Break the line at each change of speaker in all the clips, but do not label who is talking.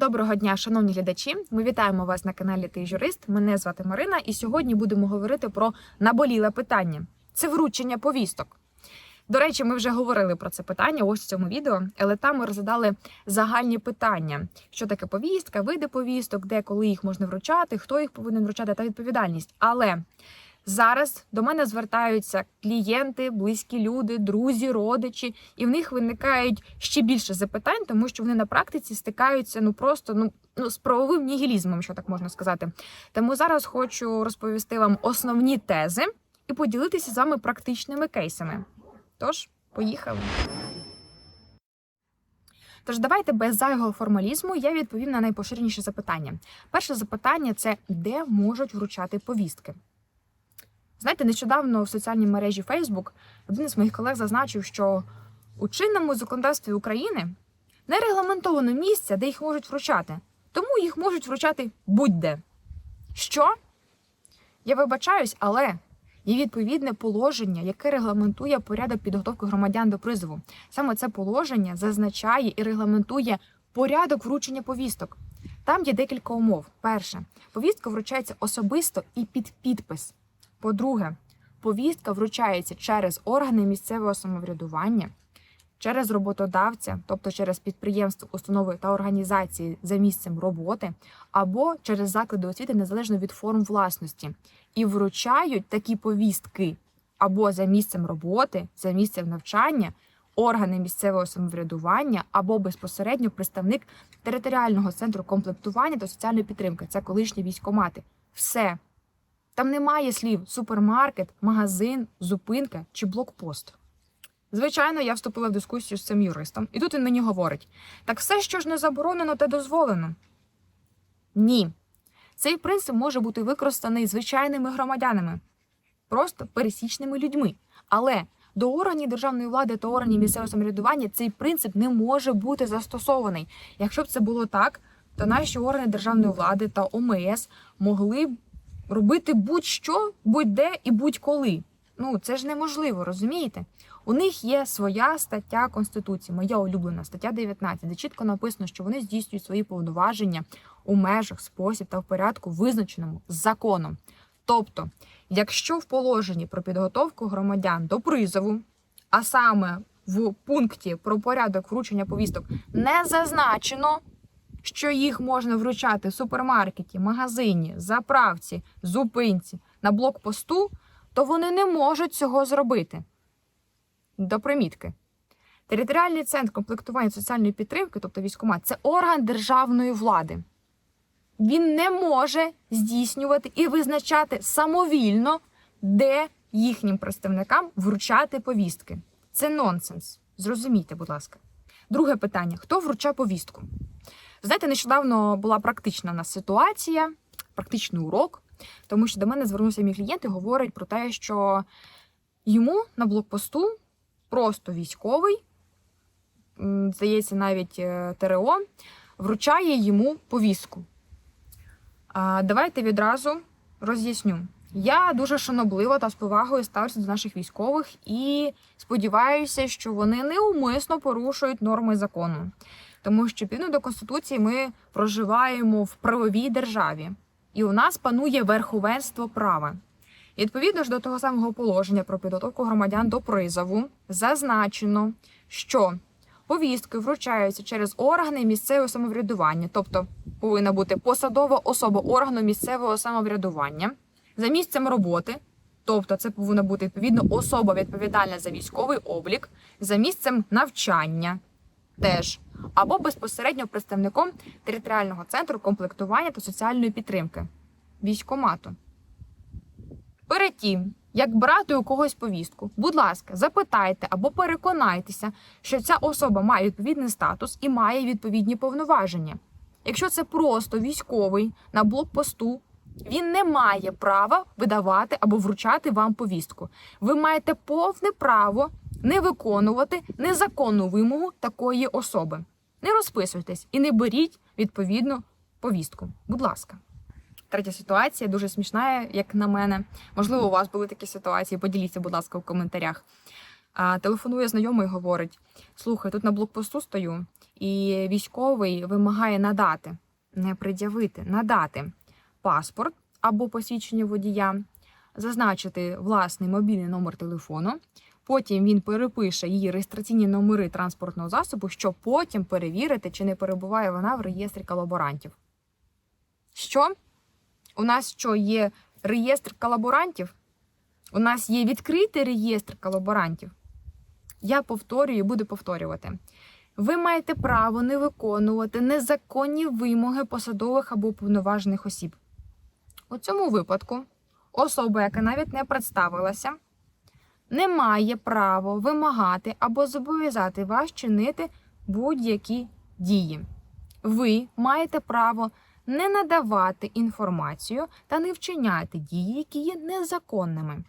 Доброго дня, шановні глядачі. Ми вітаємо вас на каналі Ти Юрист. Мене звати Марина, і сьогодні будемо говорити про наболіле питання: це вручення повісток. До речі, ми вже говорили про це питання ось в цьому відео, але там ми розглядали загальні питання: що таке повістка, види повісток, де коли їх можна вручати, хто їх повинен вручати та відповідальність. Але зараз до мене звертаються клієнти, близькі люди, друзі, родичі, і в них виникають ще більше запитань, тому що вони на практиці стикаються ну просто ну. Ну, з правовим нігілізмом, що так можна сказати. Тому зараз хочу розповісти вам основні тези і поділитися з вами практичними кейсами. Тож, поїхали. Тож давайте без зайвого формалізму я відповім на найпоширеніше запитання. Перше запитання це де можуть вручати повістки. Знаєте, нещодавно в соціальній мережі Facebook один із моїх колег зазначив, що у чинному законодавстві України не регламентовано місця, де їх можуть вручати, тому їх можуть вручати будь-де. Що? Я вибачаюсь, але є відповідне положення, яке регламентує порядок підготовки громадян до призову. Саме це положення зазначає і регламентує порядок вручення повісток. Там є декілька умов. Перше, повістка вручається особисто і під підпис. По-друге, повістка вручається через органи місцевого самоврядування, через роботодавця, тобто через підприємства, установи та організації за місцем роботи, або через заклади освіти незалежно від форм власності, і вручають такі повістки або за місцем роботи, за місцем навчання, органи місцевого самоврядування або безпосередньо представник територіального центру комплектування та соціальної підтримки. Це колишні військомати. Все. Там немає слів супермаркет, магазин, зупинка чи блокпост. Звичайно, я вступила в дискусію з цим юристом, і тут він мені говорить: так все, що ж не заборонено, те дозволено. Ні. Цей принцип може бути використаний звичайними громадянами, просто пересічними людьми. Але до органів державної влади та органів місцевого самоврядування цей принцип не може бути застосований. Якщо б це було так, то наші органи державної влади та ОМС могли б робити будь-що, будь-де і будь-коли. Ну це ж неможливо, розумієте? У них є своя стаття Конституції, моя улюблена стаття 19, де чітко написано, що вони здійснюють свої повноваження у межах, спосіб та в порядку, визначеному законом. Тобто, якщо в положенні про підготовку громадян до призову, а саме в пункті про порядок вручення повісток не зазначено, що їх можна вручати в супермаркеті, магазині, заправці, зупинці, на блокпосту, то вони не можуть цього зробити. До примітки. Територіальний центр комплектування соціальної підтримки, тобто військкомат, це орган державної влади. Він не може здійснювати і визначати самовільно, де їхнім представникам вручати повістки. Це нонсенс. Зрозумійте, будь ласка. Друге питання: хто вручає повістку? Знаєте, нещодавно була практична у ситуація, практичний урок, тому що до мене звернувся мій клієнт і говорить про те, що йому на блокпосту просто військовий, здається, навіть е, ТРО, вручає йому повістку. Давайте відразу роз'ясню. Я дуже шанобливо та з повагою ставлюся до наших військових і сподіваюся, що вони неумисно порушують норми закону. Тому що відповідно до конституції ми проживаємо в правовій державі, і у нас панує верховенство права. І Відповідно ж до того самого положення про підготовку громадян до призову зазначено, що повістки вручаються через органи місцевого самоврядування, тобто повинна бути посадова особа органу місцевого самоврядування за місцем роботи, тобто це повинна бути відповідно особа відповідальна за військовий облік, за місцем навчання теж, або безпосередньо представником територіального центру комплектування та соціальної підтримки військомату. Перед тим, як брати у когось повістку, будь ласка, запитайте або переконайтеся, що ця особа має відповідний статус і має відповідні повноваження. Якщо це просто військовий на блокпосту, він не має права видавати або вручати вам повістку. Ви маєте повне право не виконувати незаконну вимогу такої особи. Не розписуйтесь і не беріть відповідну повістку. Будь ласка. Третя ситуація дуже смішна, як на мене. Можливо, у вас були такі ситуації. Поділіться, будь ласка, в коментарях. А, телефонує знайомий і говорить: слухай, тут на блокпосту стою, і військовий вимагає надати, не пред'явити, надати паспорт або посвідчення водія, зазначити власний мобільний номер телефону. Потім він перепише її реєстраційні номери транспортного засобу, щоб потім перевірити, чи не перебуває вона в реєстрі колаборантів. Що? У нас що є реєстр колаборантів? У нас є відкритий реєстр колаборантів. Я повторюю і буду повторювати. Ви маєте право не виконувати незаконні вимоги посадових або уповноважених осіб. У цьому випадку особа, яка навіть не представилася, не має права вимагати або зобов'язати вас чинити будь-які дії. Ви маєте право не надавати інформацію та не вчиняти дії, які є незаконними.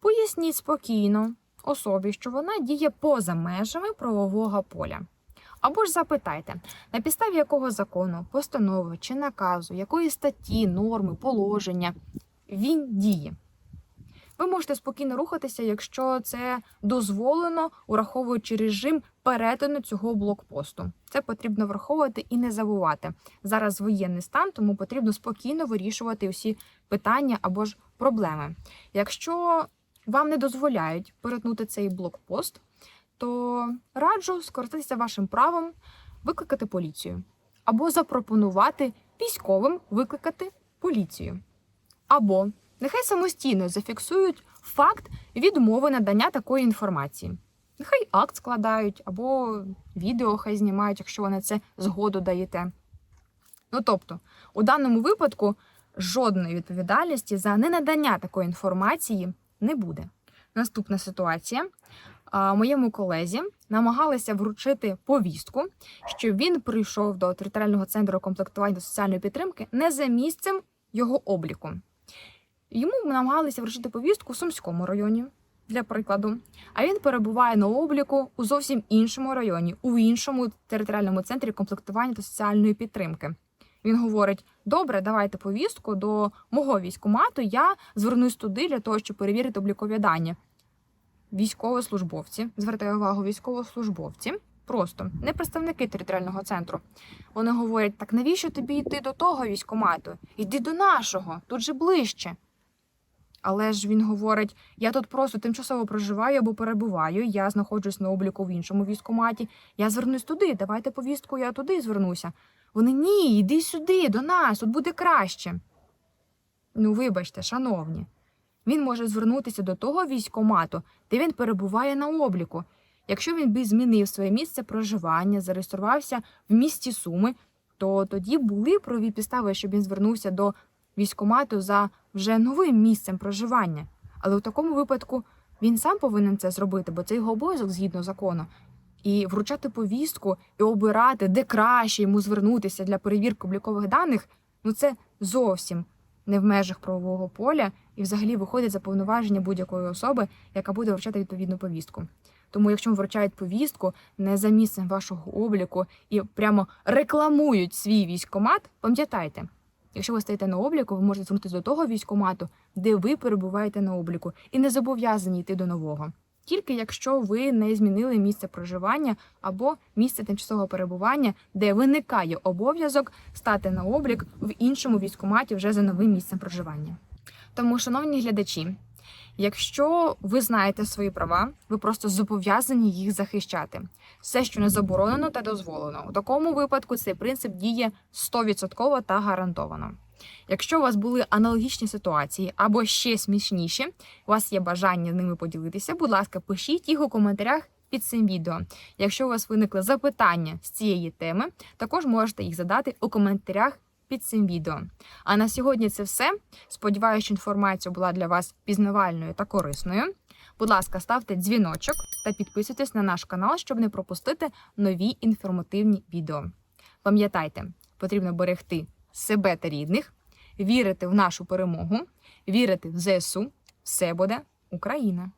Поясніть спокійно особі, що вона діє поза межами правового поля. Або ж запитайте, на підставі якого закону, постанови чи наказу, якої статті, норми, положення він діє. Ви можете спокійно рухатися, якщо це дозволено, ураховуючи режим перетину цього блокпосту. Це потрібно враховувати і не забувати. Зараз воєнний стан, тому потрібно спокійно вирішувати усі питання або ж проблеми. Якщо вам не дозволяють перетнути цей блокпост, то раджу скористатися вашим правом викликати поліцію або запропонувати військовим викликати поліцію. Або нехай самостійно зафіксують факт відмови надання такої інформації. Нехай акт складають, або відео хай знімають, якщо ви на це згоду даєте. Ну тобто, у даному випадку жодної відповідальності за ненадання такої інформації не буде. Наступна ситуація. Моєму колезі намагалися вручити повістку, що він прийшов до територіального центру комплектування та соціальної підтримки не за місцем його обліку. Йому намагалися вручити повістку в Сумському районі, для прикладу. А він перебуває на обліку у зовсім іншому районі, у іншому територіальному центрі комплектування та соціальної підтримки. Він говорить: добре, давайте повістку до мого військкомату, я звернусь туди для того, щоб перевірити облікові дані. Військовослужбовці, звертаю увагу, військовослужбовці, просто не представники територіального центру. Вони говорять: так навіщо тобі йти до того військкомату? Йди до нашого, тут же ближче. Але ж він говорить: я тут просто тимчасово проживаю або перебуваю, я знаходжусь на обліку в іншому військкоматі, я звернусь туди, давайте повістку, я туди звернуся. Вони ні, йди сюди, до нас, тут буде краще. Ну, вибачте, шановні, він може звернутися до того військкомату, де він перебуває на обліку. Якщо він би змінив своє місце проживання, зареєструвався в місті Суми, то тоді були праві підстави, щоб він звернувся до військкомату за вже новим місцем проживання. Але у такому випадку він сам повинен це зробити, бо це його обов'язок згідно закону. І вручати повістку і обирати, де краще йому звернутися для перевірки облікових даних, ну це зовсім не в межах правового поля і взагалі виходить за повноваження будь-якої особи, яка буде вручати відповідну повістку. Тому, якщо вам вручають повістку не за місцем вашого обліку і прямо рекламують свій військкомат, пам'ятайте, якщо ви стаєте на обліку, ви можете звернутися до того військкомату, де ви перебуваєте на обліку, і не зобов'язані йти до нового. Тільки якщо ви не змінили місце проживання або місце тимчасового перебування, де виникає обов'язок стати на облік в іншому військкоматі вже за новим місцем проживання. Тому, шановні глядачі, якщо ви знаєте свої права, ви просто зобов'язані їх захищати. Все, що не заборонено та дозволено. У такому випадку цей принцип діє 100% та гарантовано. Якщо у вас були аналогічні ситуації або ще смішніші, у вас є бажання ними поділитися, будь ласка, пишіть їх у коментарях під цим відео. Якщо у вас виникли запитання з цієї теми, також можете їх задати у коментарях під цим відео. А на сьогодні це все. Сподіваюся, що інформація була для вас пізнавальною та корисною. Будь ласка, ставте дзвіночок та підписуйтесь на наш канал, щоб не пропустити нові інформативні відео. Пам'ятайте, потрібно берегти себе та рідних, вірити в нашу перемогу, вірити в ЗСУ. Все буде Україна!